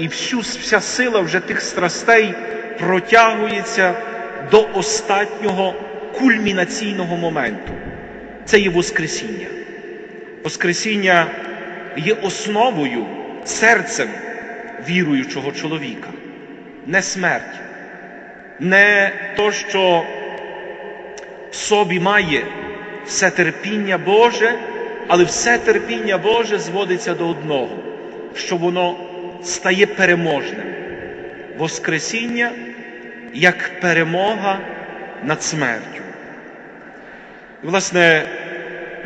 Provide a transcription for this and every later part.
і всю, вся сила вже тих страстей протягується до останнього кульмінаційного моменту. Це є Воскресіння. Воскресіння є основою, серцем віруючого чоловіка, не смерть, не то, що в собі має все терпіння Боже, але все терпіння Боже зводиться до одного, що воно стає переможним. Воскресіння як перемога над смертю. І, власне,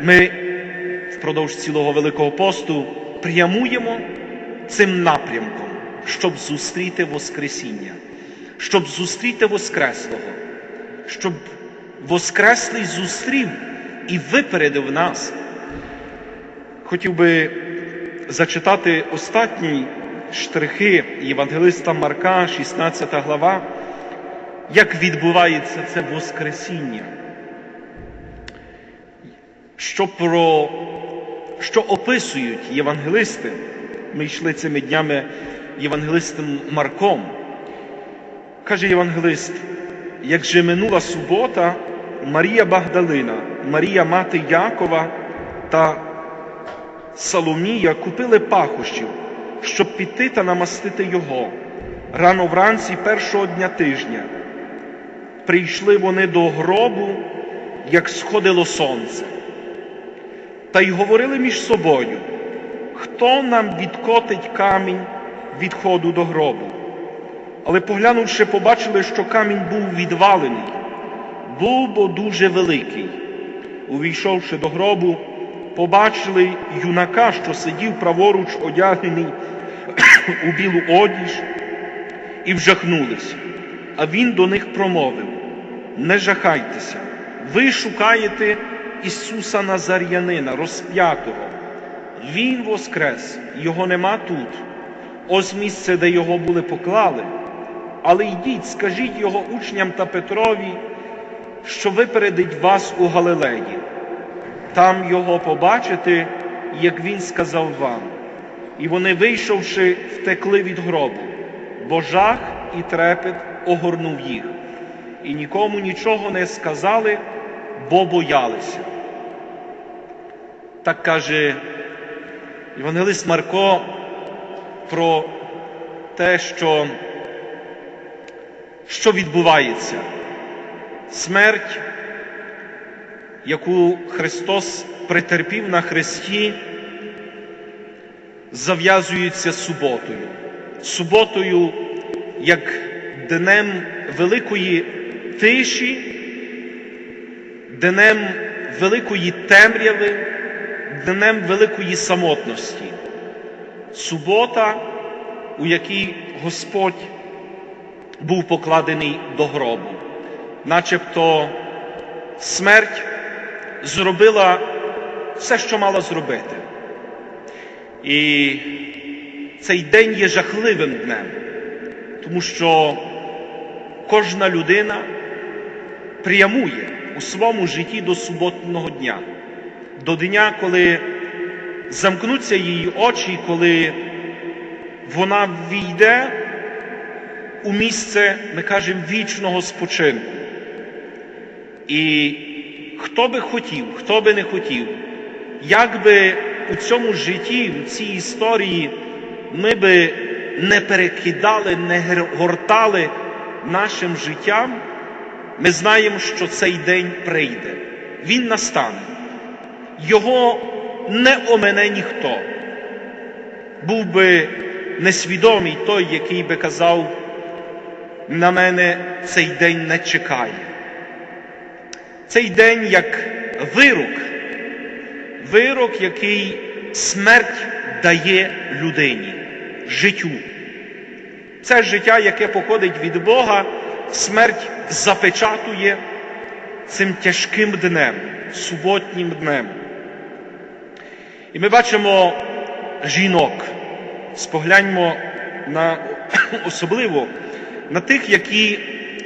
ми впродовж цілого Великого посту прямуємо цим напрямком, щоб зустріти Воскресіння, щоб зустріти Воскреслого, щоб Воскреслий зустрів і випередив нас. Хотів би зачитати останні штрихи Євангелиста Марка, 16 глава, як відбувається це Воскресіння. Що про що описують євангелисти, ми йшли цими днями євангелистом Марком. Каже євангелист, як же минула субота, Марія Багдалина, Марія мати Якова та Соломія купили пахощів, щоб піти та намастити його. Рано вранці першого дня тижня прийшли вони до гробу, як сходило сонце, та й говорили між собою, хто нам відкотить камінь від ходу до гробу. Але поглянувши, побачили, що камінь був відвалений, був бо дуже великий. Увійшовши до гробу, побачили юнака, що сидів праворуч одягнений у білу одіж, і вжахнулись. А він до них промовив: Не жахайтеся, ви шукаєте Ісуса Назар'янина, розп'ятого. Він воскрес, його нема тут. Ось місце, де його були поклали. Але йдіть, скажіть його учням та Петрові, що випередить вас у Галилеї. Там його побачите, як він сказав вам. І вони, вийшовши, втекли від гробу, бо жах і трепет огорнув їх, і нікому нічого не сказали, бо боялися. Так каже Євангелист Марко про те, що, що відбувається. Смерть, яку Христос претерпів на хресті, зав'язується суботою. Суботою, як днем великої тиші, днем великої темряви, днем великої самотності. Субота, у якій Господь був покладений до гробу, начебто смерть зробила все, що мала зробити. І цей день є жахливим днем, тому що кожна людина прямує у своєму житті до суботного дня, до дня, коли замкнуться її очі, коли вона війде у місце, ми кажемо, вічного спочинку. І хто би хотів, хто би не хотів, як би у цьому житті, в цій історії ми би не перекидали, не гортали нашим життям, ми знаємо, що цей день прийде. Він настане. Його не омене ніхто. Був би несвідомий той, який би казав, на мене цей день не чекає. Цей день як вирок, вирок, який смерть дає людині, життю. Це життя, яке походить від Бога, смерть запечатує цим тяжким днем, суботнім днем. І ми бачимо жінок, спогляньмо на особливо на тих, які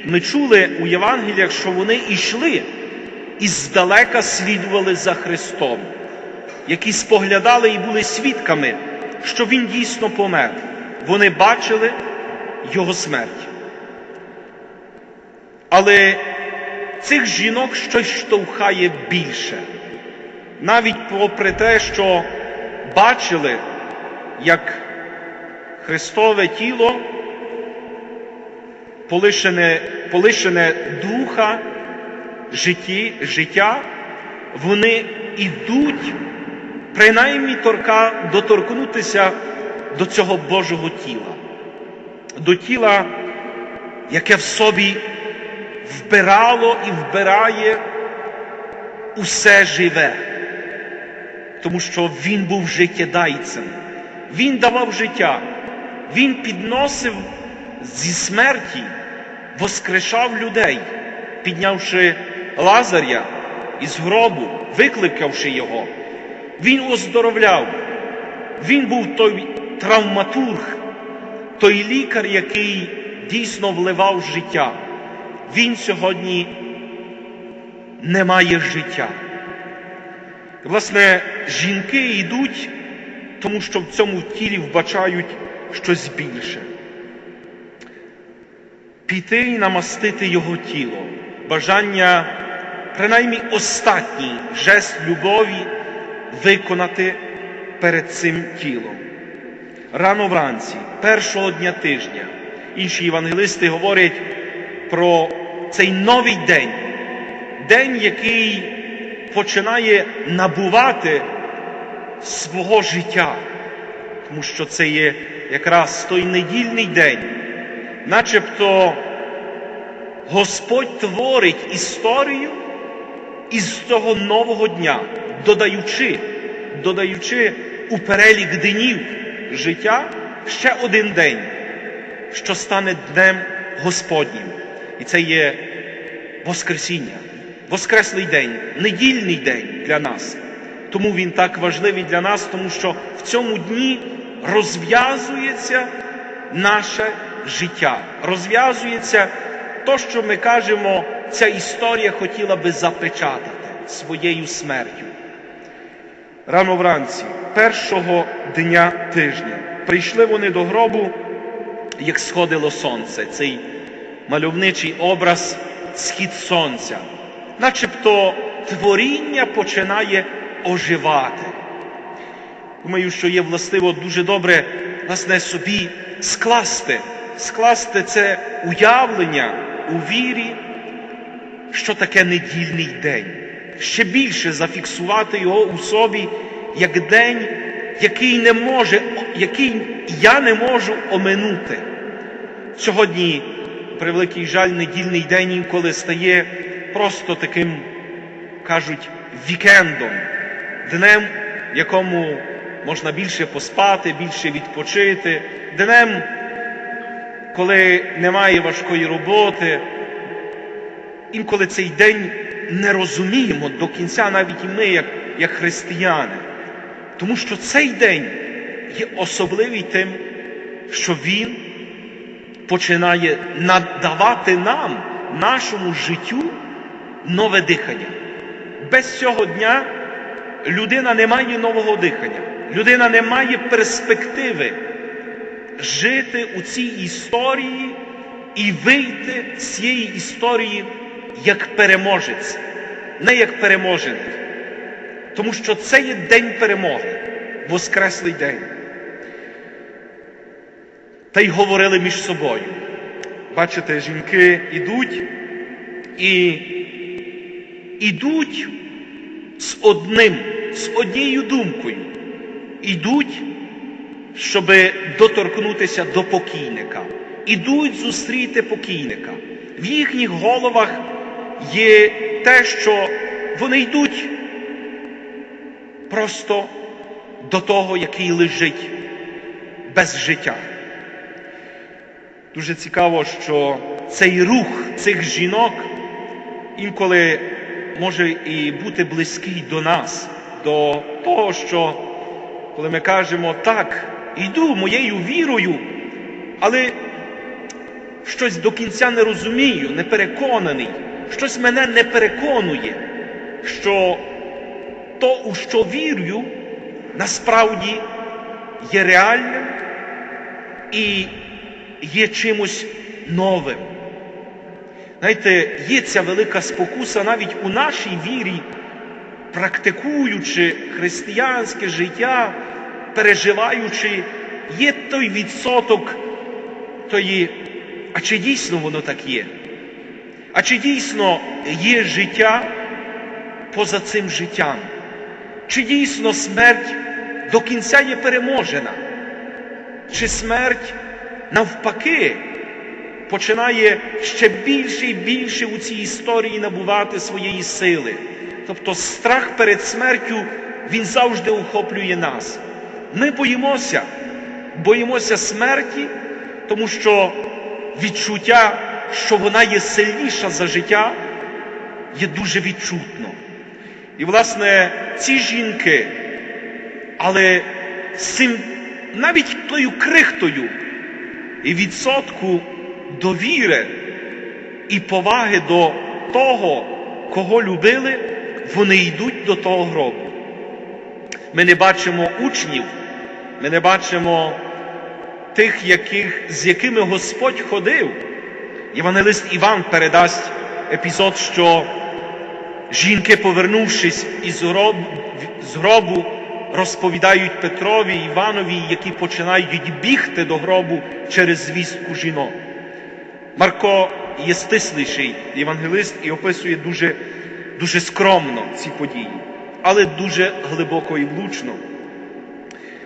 ми чули у Євангеліях, що вони йшли і здалека слідували за Христом, які споглядали і були свідками, що Він дійсно помер, вони бачили його смерть. Але цих жінок щось штовхає більше. Навіть попри те, що бачили, як Христове тіло полишене, полишене духа, житті, життя, вони йдуть принаймні торка, доторкнутися до цього Божого тіла, до тіла, яке в собі вбирало і вбирає усе живе, тому що він був життєдайцем, він давав життя, він підносив зі смерті, воскрешав людей, піднявши Лазаря із гробу, викликавши його. Він оздоровляв, він був той травматург, той лікар, який дійсно вливав життя. Він сьогодні не має життя. Власне, жінки йдуть, тому що в цьому тілі вбачають щось більше. Піти і намастити його тіло, бажання, принаймні останній жест любові виконати перед цим тілом. Рано вранці, першого дня тижня, інші євангелисти говорять про цей новий день, день, який починає набувати свого життя, тому що це є якраз той недільний день, начебто Господь творить історію із цього нового дня, додаючи, додаючи у перелік днів життя ще один день, що стане днем Господнім. І це є Воскресіння, Воскреслий день, недільний день для нас. Тому він так важливий для нас, тому що в цьому дні розв'язується наше життя, розв'язується то, що ми кажемо, ця історія хотіла би запечатати своєю смертю. Рано вранці, першого дня тижня, прийшли вони до гробу, як сходило сонце, цей мальовничий образ схід сонця, начебто творіння починає оживати. Думаю, що є властиво дуже добре власне собі скласти, скласти це уявлення у вірі, що таке недільний день, більше зафіксувати його у собі як день, який не може, який я не можу оминути. Сьогодні, при великий жаль, недільний день інколи стає просто таким, кажуть, вікендом, днем, в якому можна більше поспати, більше відпочити, днем, коли немає важкої роботи. Інколи цей день не розуміємо до кінця, навіть і ми, як, як християни. Тому що цей день є особливий тим, що він починає надавати нам, нашому життю, нове дихання. Без цього дня людина не має нового дихання, людина не має перспективи жити у цій історії і вийти з цієї історії як переможець, не як переможений. Тому що це є день перемоги, Воскреслий день. Та й говорили між собою. Бачите, жінки ідуть і ідуть з одним, з однією думкою. Ідуть, щоб доторкнутися до покійника. Ідуть зустріти покійника. В їхніх головах є те, що вони йдуть просто до того, який лежить без життя. Дуже цікаво, що цей рух цих жінок інколи може і бути близький до нас, до того, що коли ми кажемо так, йду моєю вірою, але щось до кінця не розумію, не переконаний, щось мене не переконує, що то, у що вірю, насправді є реальним і є чимось новим. Знаєте, є ця велика спокуса навіть у нашій вірі, практикуючи християнське життя, переживаючи, є той відсоток тої, а чи дійсно воно так є? А чи дійсно є життя поза цим життям? Чи дійсно смерть до кінця є переможена? Чи смерть навпаки починає ще більше і більше у цій історії набувати своєї сили? Тобто страх перед смертю він завжди охоплює нас. Ми боїмося, боїмося смерті, тому що відчуття, що вона є сильніша за життя, є дуже відчутно. І, власне, ці жінки, але цим навіть тою крихтою і відсотку довіри і поваги до того, кого любили, вони йдуть до того гробу. Ми не бачимо учнів, ми не бачимо тих, яких, з якими Господь ходив. Євангелист Іван передасть епізод, що жінки, повернувшись із гробу, розповідають Петрові Іванові, які починають бігти до гробу через звістку жінок. Марко є стисліший євангелист і описує дуже, дуже скромно ці події, але дуже глибоко і влучно.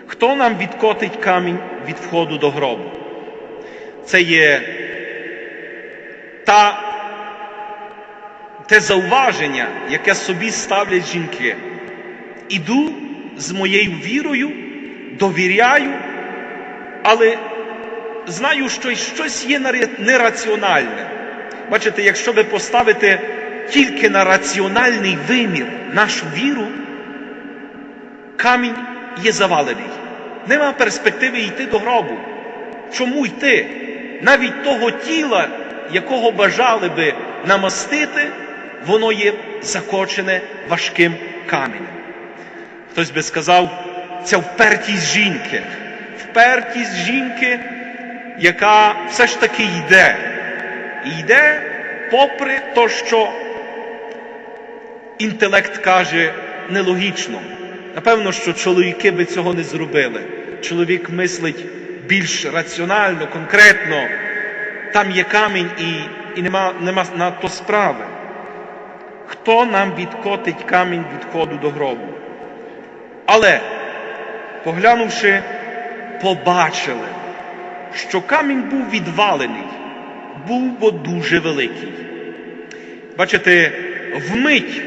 Хто нам відкотить камінь від входу до гробу? Це є та, те зауваження, яке собі ставлять жінки. Іду з моєю вірою, довіряю, але знаю, що щось є нераціональне. Бачите, якщо ви поставите тільки на раціональний вимір нашу віру, камінь є завалений. Нема перспективи йти до гробу. Чому йти? Навіть того тіла, якого бажали би намастити, воно є закочене важким каменем. Хтось би сказав, це впертість жінки, впертість жінки, яка все ж таки йде. Йде попри те, що інтелект каже нелогічно. Напевно, що чоловіки би цього не зробили. Чоловік мислить більш раціонально, конкретно. Там є камінь і і нема, нема на то справи. Хто нам відкотить камінь від ходу до гробу? Але, поглянувши, побачили, що камінь був відвалений, був бо дуже великий. Бачите, вмить,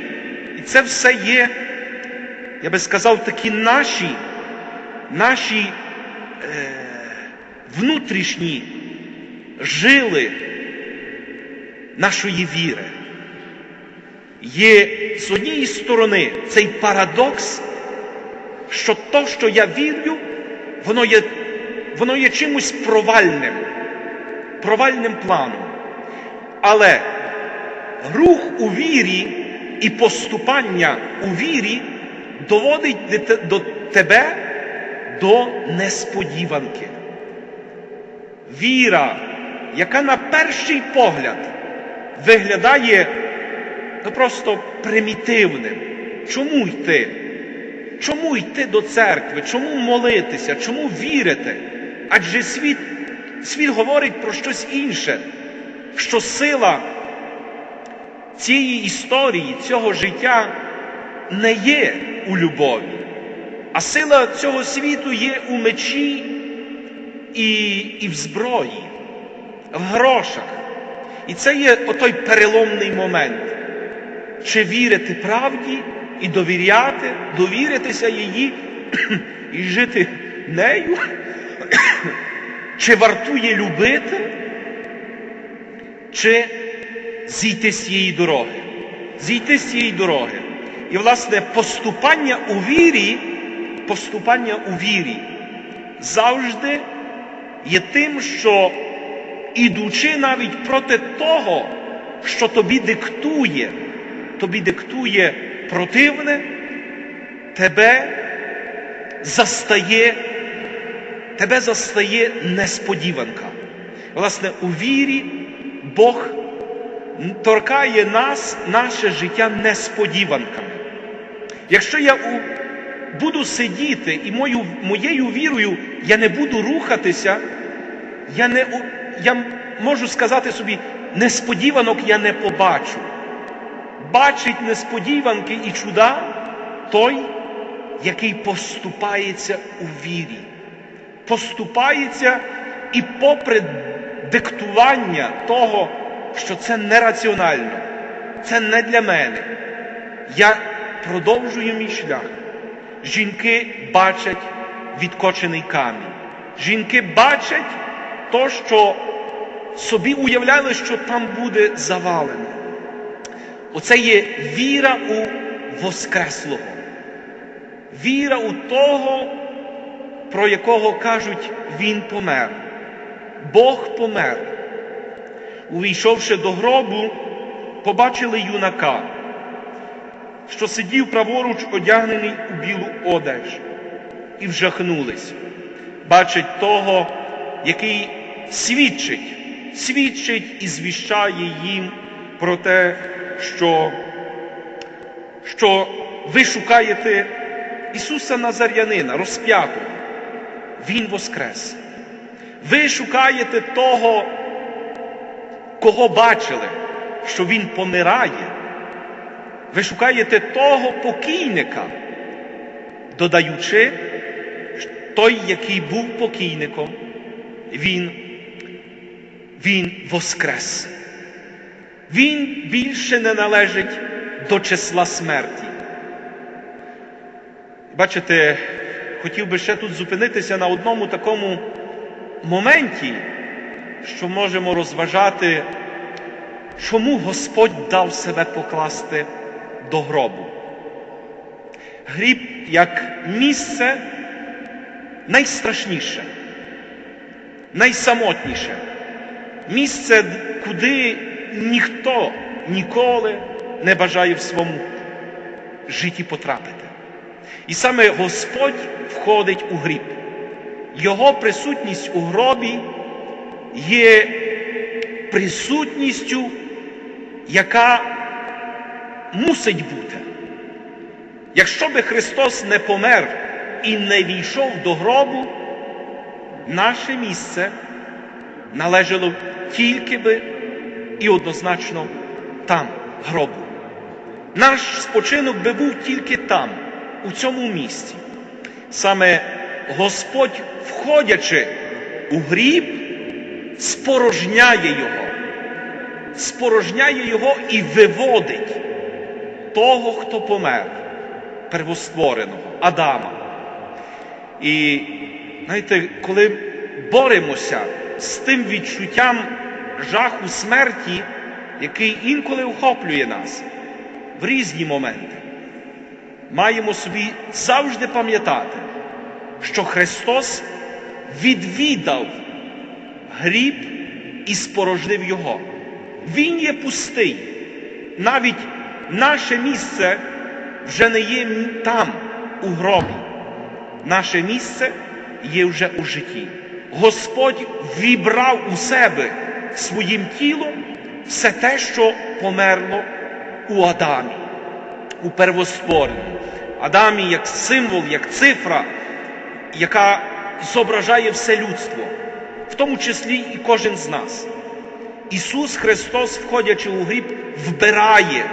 і це все є, я би сказав, такі наші, наші е, внутрішні жили нашої віри. Є з однієї сторони цей парадокс, що то, що я вірю, воно є, воно є чимось провальним, провальним планом. Але рух у вірі і поступання у вірі доводить до тебе до несподіванки. Віра, яка на перший погляд виглядає ну, просто примітивним. Чому йти? Чому йти до церкви? Чому молитися? Чому вірити? Адже світ, світ говорить про щось інше, що сила цієї історії, цього життя не є у любові, а сила цього світу є у мечі і, і в зброї, в грошах. І це є отой переломний момент. Чи вірити правді і довіряти, довіритися її і жити нею? Чи вартує любити, чи зійти з цієї дороги? Зійти з цієї дороги. І, власне, поступання у вірі, поступання у вірі завжди є тим, що ідучи навіть проти того, що тобі диктує, тобі диктує противне, тебе застає тебе застає несподіванка. Власне, у вірі Бог торкає нас, наше життя несподіванками. Якщо я у, буду сидіти і мою, моєю вірою я не буду рухатися, я, не, я можу сказати собі, несподіванок я не побачу. Бачить несподіванки і чуда той, який поступається у вірі, поступається і попри диктування того, що це нераціонально, це не для мене. Я продовжую мій шлях. Жінки бачать відкочений камінь. Жінки бачать то, що собі уявляли, що там буде завалено. Оце є віра у Воскреслого. Віра у того, про якого кажуть, Він помер. Бог помер. Увійшовши до гробу, побачили юнака, що сидів праворуч одягнений у білу одеж, і вжахнулись. Бачать того, який свідчить, свідчить і звіщає їм про те, що, що ви шукаєте Ісуса Назарянина, розп'ятого. Він воскрес. Ви шукаєте того, кого бачили, що Він помирає. Ви шукаєте того покійника, додаючи, той, який був покійником, він, він воскрес. Він більше не належить до числа смерті. Бачите, хотів би ще тут зупинитися на одному такому моменті, що можемо розважати, чому Господь дав себе покласти до гробу. Гріб як місце найстрашніше, найсамотніше, місце, куди ніхто ніколи не бажає в своєму житті потрапити. І саме Господь входить у гріб. Його присутність у гробі є присутністю, яка мусить бути. Якщо би Христос не помер і не війшов до гробу, наше місце належало тільки би і однозначно там, гробу. Наш спочинок би був тільки там, у цьому місці. Саме Господь, входячи у гріб, спорожняє його, спорожняє його і виводить того, хто помер, первоствореного, Адама. І знаєте, коли боремося з тим відчуттям жаху смерті, який інколи охоплює нас в різні моменти, маємо собі завжди пам'ятати, що Христос відвідав гріб і спорожнив його. Він є пустий. Навіть наше місце вже не є там, у гробі. Наше місце є вже у житті. Господь вібрав у себе своїм тілом все те, що померло у Адамі, у первостворенні. Адамі як символ, як цифра, яка зображає все людство, в тому числі і кожен з нас. Ісус Христос, входячи у гріб, вбирає,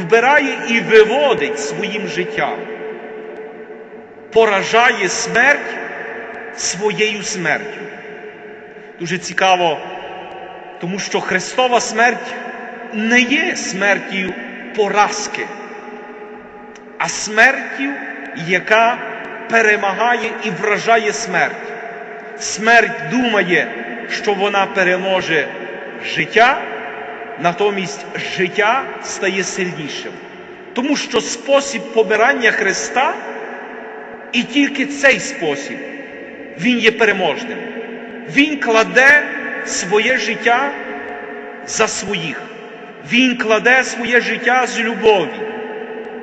вбирає і виводить своїм життям, поражає смерть своєю смертю. Дуже цікаво, тому що Христова смерть не є смертю поразки, а смертю, яка перемагає і вражає смерть. Смерть думає, що вона переможе життя, натомість життя стає сильнішим. Тому що спосіб помирання Христа і тільки цей спосіб, він є переможним. Він кладе своє життя за своїх. Він кладе своє життя з любові.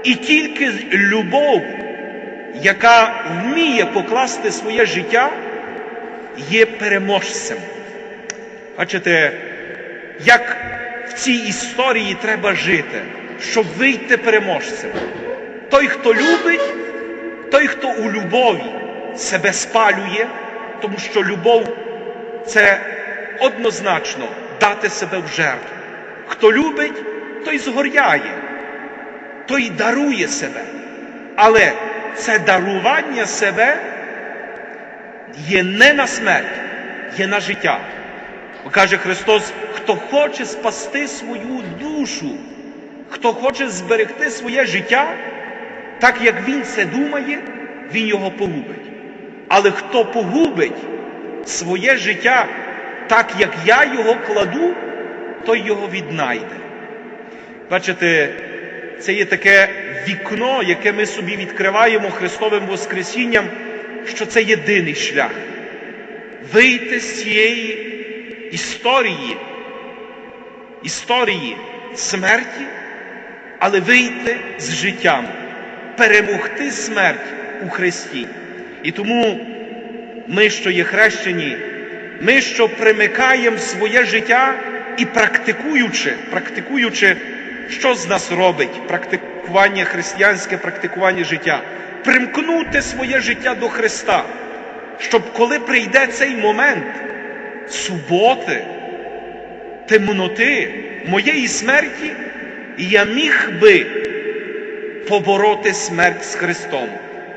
І тільки любов, яка вміє покласти своє життя, є переможцем. Бачите, як в цій історії треба жити, щоб вийти переможцем. Той, хто любить, той, хто у любові себе спалює, тому що любов це однозначно дати себе в жертву. Хто любить, той згоряє, той дарує себе. Але це дарування себе є не на смерть, є на життя. Бо каже Христос, хто хоче спасти свою душу, хто хоче зберегти своє життя, так як він це думає, він його погубить. Але хто погубить своє життя так, як я його кладу, той його віднайде. Бачите, це є таке вікно, яке ми собі відкриваємо Христовим Воскресінням, що це єдиний шлях. Вийти з цієї історії, історії смерті, але вийти з життям, перемогти смерть у Христі. І тому ми, що є хрещені, ми, що примикаємо своє життя і практикуючи, практикуючи, що з нас робить практикування християнське, практикування життя, примкнути своє життя до Христа, щоб коли прийде цей момент суботи, темноти, моєї смерті, я міг би побороти смерть з Христом.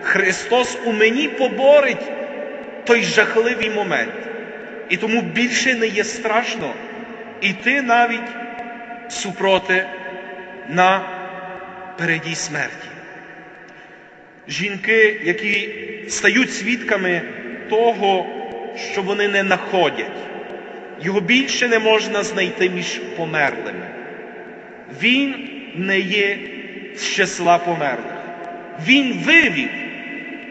Христос у мені поборить той жахливий момент. І тому більше не є страшно іти навіть супроти на передій смерті. Жінки, які стають свідками того, що вони не находять, його більше не можна знайти між померлими. Він не є з числа померлих. Він вивів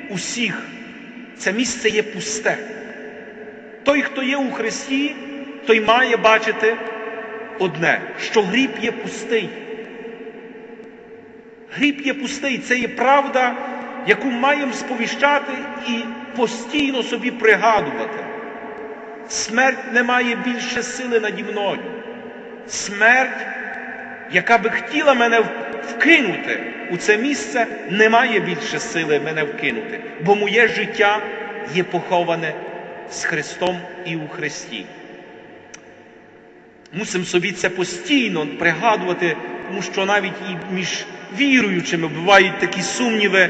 усіх. Це місце є пусте. Той, хто є у Христі, той має бачити одне, що гріб є пустий. Гріб є пустий, це є правда, яку маємо сповіщати і постійно собі пригадувати. Смерть не має більше сили наді мною. Смерть, яка би хотіла мене вкинути у це місце, не має більше сили мене вкинути, бо моє життя є поховане з Христом і у Христі. Мусимо собі це постійно пригадувати, тому що навіть і між віруючими бувають такі сумніви,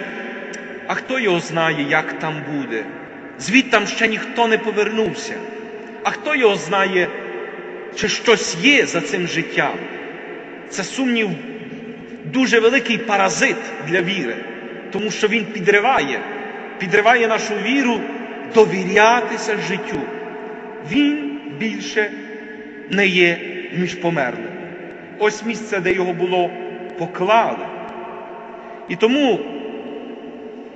а хто його знає, як там буде? Звідтам ще ніхто не повернувся. А хто його знає, чи щось є за цим життям? Це сумнів дуже великий паразит для віри, тому що він підриває, підриває нашу віру довірятися життю. Він більше не є між померлими. Ось місце, де його було поклали. І тому,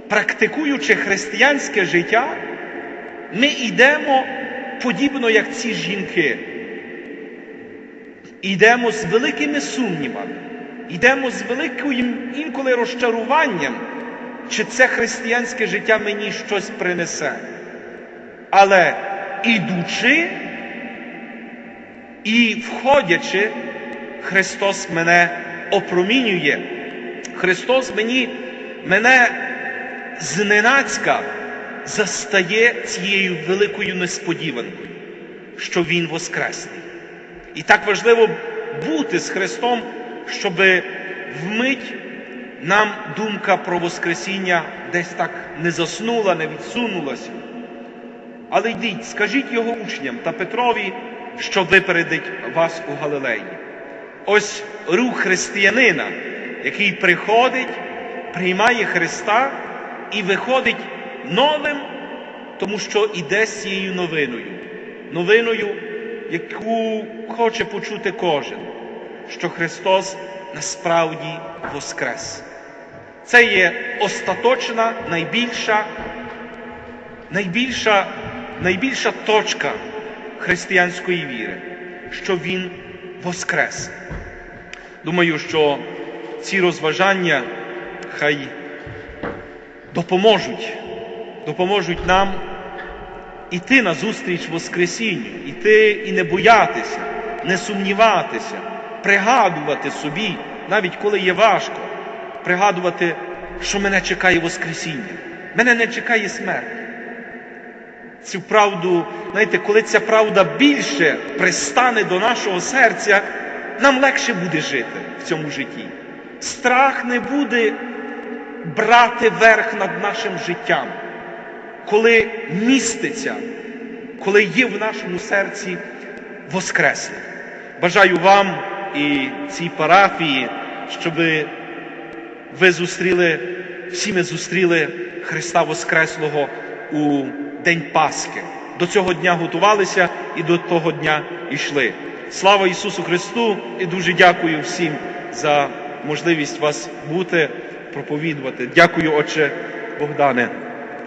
практикуючи християнське життя, ми йдемо подібно, як ці жінки. Йдемо з великими сумнівами, йдемо з великим інколи розчаруванням, чи це християнське життя мені щось принесе. Але ідучи і входячи, Христос мене опромінює. Христос мені, мене зненацька застає цією великою несподіванкою, що Він Воскресний. І так важливо бути з Христом, щоб вмить нам думка про Воскресіння десь так не заснула, не відсунулася. Але йдіть, скажіть його учням та Петрові, що випередить вас у Галилеї. Ось рух християнина, який приходить, приймає Христа і виходить новим, тому що іде з цією новиною, новиною, яку хоче почути кожен, що Христос насправді воскрес. Це є остаточна, найбільша, найбільша, найбільша точка християнської віри, що Він воскрес. Думаю, що ці розважання хай допоможуть, допоможуть нам іти назустріч Воскресінню, іти і не боятися, не сумніватися, пригадувати собі, навіть коли є важко, пригадувати, що мене чекає Воскресіння, мене не чекає смерть. Цю правду, знаєте, коли ця правда більше пристане до нашого серця, нам легше буде жити в цьому житті. Страх не буде брати верх над нашим життям, коли міститься, коли є в нашому серці Воскресле. Бажаю вам і цій парафії, щоб ви зустріли, всі ми зустріли Христа Воскреслого у День Пасхи. До цього дня готувалися і до того дня йшли. Слава Ісусу Христу! І дуже дякую всім за можливість вас бути, проповідувати. Дякую, Отче Богдане.